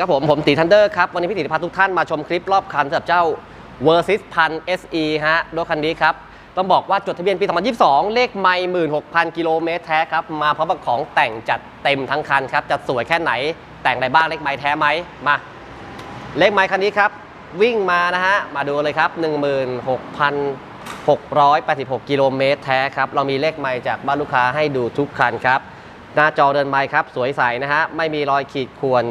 ครับผม ผมตีทันเดอร์ครับ วันนี้พี่ติพาทุกท่านมาชมคลิปรอบคันสำหรับเจ้า v e r s i s พัน SE ฮะรถคันนี้ครับ ต้องบอกว่าจดทะเบียนปี 2022 เลขไม่16,000กิโลเมตรแท้ครับ มาพร้อมกับของแต่งจัดเต็มทั้งคันครับจะสวยแค่ไหน แต่งอะไรบ้างเลขไม้แท้ไหมมา เลขไม้คันนี้ครับ วิ่งมานะฮะ มาดูเลยครับ 16,686 กิโลเมตรแท้ครับ เรามีเลขไม้จากบ้านลูกค้าให้ดูทุกคันครับ หน้าจอเดินไม้ครับ สวยใสนะฮะ ไม่มีรอยขีดข่วน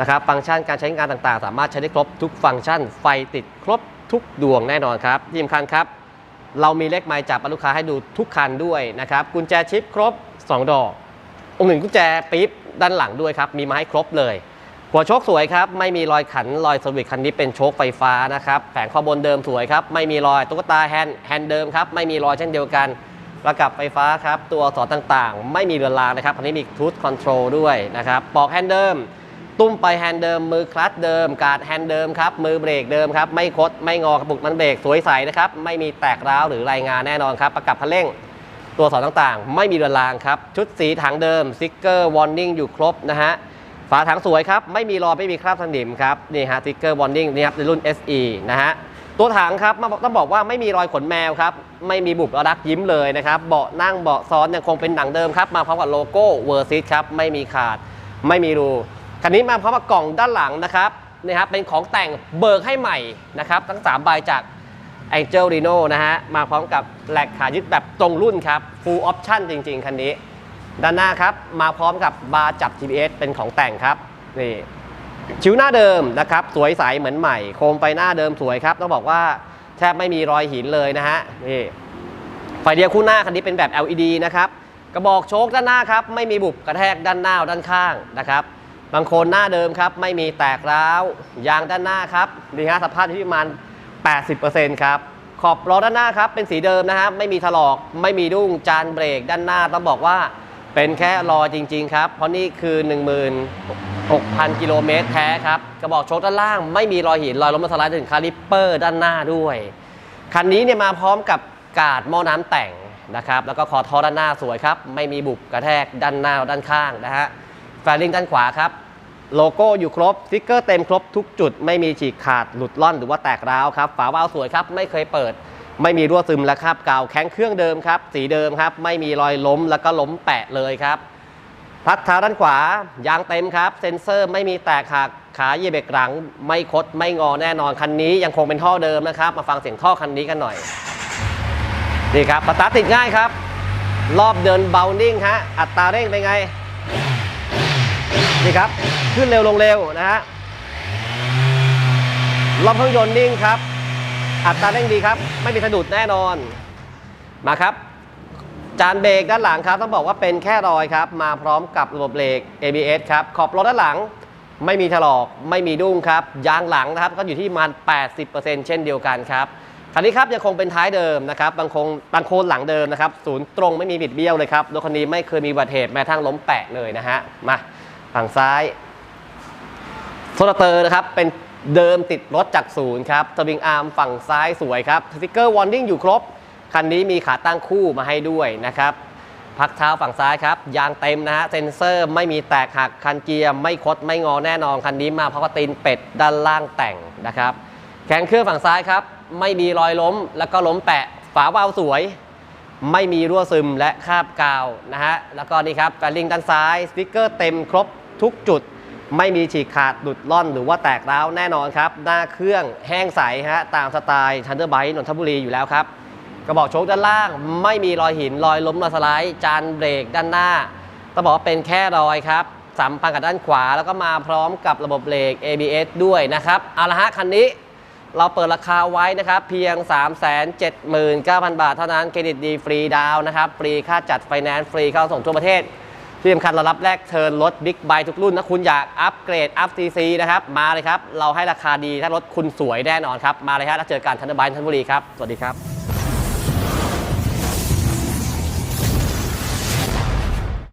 นะครับ ฟังก์ชันการใช้งานต่างๆ สามารถใช้ได้ครบทุกฟังก์ชัน ไฟติดครบทุกดวงแน่นอนครับที่สำคัญครับ เรามีเลขไม้จากบ้านลูกค้าให้ดูทุกคันด้วยนะครับ กุญแจชิปครบ 2 ดอก องค์หนึ่งกุญแจปิ๊บด้านหลังด้วยครับ มีมาให้ครบเลย หัวโชคสวยครับ ไม่มีรอยขันรอยสวิตช์คันนี้เป็นโชคไฟฟ้านะครับ แผงข้อบนเดิมสวยครับ ไม่มีรอยตุ๊กตาแฮนด์แฮนด์เดิมครับ ไม่มีรอยเช่นเดียวกันประกับไฟฟ้าครับ ตัวอักษรต่างๆ ไม่มีเรือนรางนะครับคันนี้มีทูธคอนโทรลด้วยนะครับปลอกแฮนด์เดิม ตุ้มไปแฮนด์เดิม มือคลัตช์เดิม การ์ดแฮนด์เดิมครับ มือเบรกเดิมครับ ไม่คด ไม่งอกระปุกมันเบรกสวยใสนะครับ ไม่มีแตกร้าวหรือรายงานแน่นอนครับ ประกับคันเร่ง ตัวสอนต่างๆ ไม่มีเรือนรางครับ ชุดสีถังเดิมสติ๊กเกอร์วอร์นิ่งอยู่ครบนะฮะ ฝาถังสวยครับ ไม่มีรอยไม่มีคราบสนิมครับ นี่ฮะสติ๊กเกอร์วอร์นิ่งนี่ครับในรุ่น SE นะฮะ ตัวถังครับมาต้องบอกว่าไม่มีรอยขนแมวครับ ไม่มีบุบรักยิ้มเลยนะครับ เบาะนั่งเบาะซ้อนยังคงเป็นหนังเดิมครับ มาพร้อมกับโลโก้เวอร์ซิครับ ไม่มีขาด ไม่มีรู คันนี้มาพร้อมกับกล่องด้านหลังนะครับนี่ครับเป็นของแต่งเบิกให้ใหม่นะครับทั้ง3ใบจาก Angel Reno นะฮะมาพร้อมกับแหลกขายึดแบบตรงรุ่นครับ full option จริง ๆ คันนี้ ด้านหน้าครับมาพร้อมกับบาร์จับ GPS เป็นของแต่งครับนี่ชิ้วหน้าเดิมนะครับสวยใสเหมือนใหม่ โคมไฟหน้าเดิมสวยครับต้องบอกว่าแทบไม่มีรอยหินเลยนะฮะนี่ไฟเดียวคู่หน้าคันนี้เป็นแบบ LED นะครับกระบอกโชคด้านหน้าครับไม่มีบุบกระแทกด้านหน้าด้านข้างนะครับ บางคนหน้าเดิมครับ ไม่มีแตกร้าว ยางด้านหน้าครับนี่ฮะสภาพที่ประมาณ 80%ครับขอบล้อด้านหน้าครับเป็นสีเดิมนะฮะไม่มีถลอกไม่มีดุ้งจานเบรกด้านหน้าต้องบอกว่าเป็นแค่รอจริง ๆ ครับ เพราะนี่คือ 16,000 กิโลเมตรแท้ครับ กระบอกโชคด้านล่างไม่มีรอยหินรอยล้มสลด์ถึงคาลิปเปอร์ด้านหน้าด้วย คันนี้เนี่ยมาพร้อมกับกาดหม้อน้ำแต่งนะครับ แล้วก็คอท่อด้านหน้าสวยครับ ไม่มีบุบกระแทกด้านหน้าด้านข้างนะฮะแฟลิงด้านขวาครับ โลโก้อยู่ครบสติ๊กเกอร์เต็มครบทุกจุด ไม่มีฉีกขาดหลุดล่อนหรือว่าแตกร้าวครับ ฝาวาล์วสวยครับไม่เคยเปิด ไม่มีรั่วซึมและคราบกาวแข็งเครื่องเดิมครับ สีเดิมครับ ไม่มีรอยล้มแล้วก็ล้มแปะเลยครับพัดเท้าด้านขวายางเต็มครับ เซ็นเซอร์ไม่มีแตกหักขาเหยียบเบรกหลัง ไม่คดไม่งอแน่นอนคันนี้ยังคงเป็นท่อเดิมนะครับ มาฟังเสียงท่อคันนี้กันหน่อยนี่ครับสตาร์ทติดง่ายครับ รอบเดินเบานิ่งฮะอัตราเร่งเป็นไง นี่ครับ ขึ้นเร็วลงเร็วนะฮะรอบเครื่องยนต์นิ่งครับ อัตราเร่งดีครับ ไม่มีสะดุดแน่นอน มาครับ จานเบรกด้านหลังครับ ต้องบอกว่าเป็นแค่รอยครับ มาพร้อมกับระบบเบรก ABS ครับขอบรถด้านหลัง ไม่มีถลอกไม่มีดุ้งครับยางหลังนะครับ ก็อยู่ที่ประมัน 80%เช่นเดียวกันครับคันนี้ครับยังคงเป็นท้ายเดิมนะครับบางคงบางโคนหลังเดิมนะครับศูนย์ตรงไม่มีบิดเบี้ยวเลยครับรถคันนี้ไม่เคยมีอุบัติเหตุแม้กระทั่งล้มแปะเลยนะฮะมา ฝั่งซ้ายโซลาเตอร์นะครับเป็นเดิมติดรถจากศูนย์ครับสวิงอาร์มฝั่งซ้ายสวยครับสติกเกอร์วอร์นิ่งอยู่ครบ คันนี้มีขาตั้งคู่มาให้ด้วยนะครับพักเท้าฝั่งซ้ายครับ ยางเต็มนะฮะ เซ็นเซอร์ไม่มีแตกหัก คันเกียร์ไม่คดไม่งอแน่นอน คันนี้มาพราะว่าตีนเป็ดด้านล่างแต่งนะครับ แขนเครื่องฝั่งซ้ายครับ ไม่มีรอยล้มแล้วก็ล้มแปะ ฝาวาล์วสวย ไม่มีรั่วซึมและคาบกาวนะฮะ แล้วก็นี่ครับแฟลิงด้านซ้าย สติ๊กเกอร์เต็มครบ ทุกจุดไม่มีฉีกขาดหลุดล่อนหรือว่าแตกร้าวแน่นอนครับ หน้าเครื่องแห้งใสฮะตามสไตล์ทันเดอร์ไบต์นนทบุรีอยู่แล้วครับกระบอกโชคด้านล่าง ไม่มีรอยหินรอยล้มรอยสไลด์จานเบรกด้านหน้าต้องบอกว่าเป็นแค่รอยครับสัมพันธ์กับด้านขวาแล้วก็มาพร้อมกับระบบเบรก ABS ด้วยนะครับเอาละฮะคันนี้เราเปิดราคาไว้นะครับ เพียง 379,000 บาทเท่านั้นเครดิตดีฟรีดาวน์นะครับฟรีค่าจัดไฟแนนซ์ฟรีเข้าส่งทั่วประเทศ ที่สำคัญเรารับแลกเทิร์นรถบิ๊กไบทุกรุ่นนะคุณอยากอัปเกรดอัพซีซีนะครับ มาเลยครับ เราให้ราคาดีถ้ารถคุณสวยแน่นอนครับ มาเลยครับแล้วเจอกันทันเดอร์ไบทันบุรีครับ สวัสดีครับ